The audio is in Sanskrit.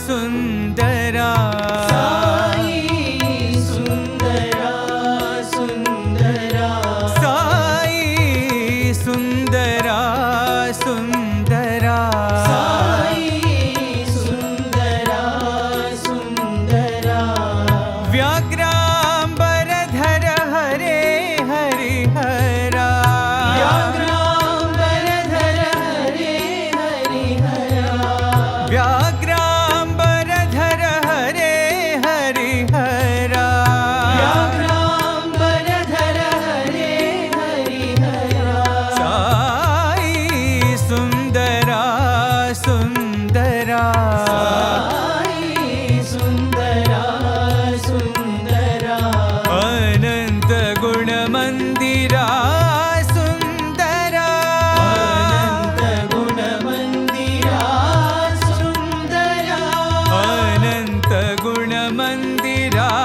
सुन्दरा साई सुन्दरा सुन्दरा साई सुन्दरा सुन्दरा व्याघ्राम्बरधर हरे हरिहरा व्याघ्राम्बरधर हरे हरिहरा साई सुन्दरा सुन्दरा सुन्दरा अनन्त गुणमन्दिरा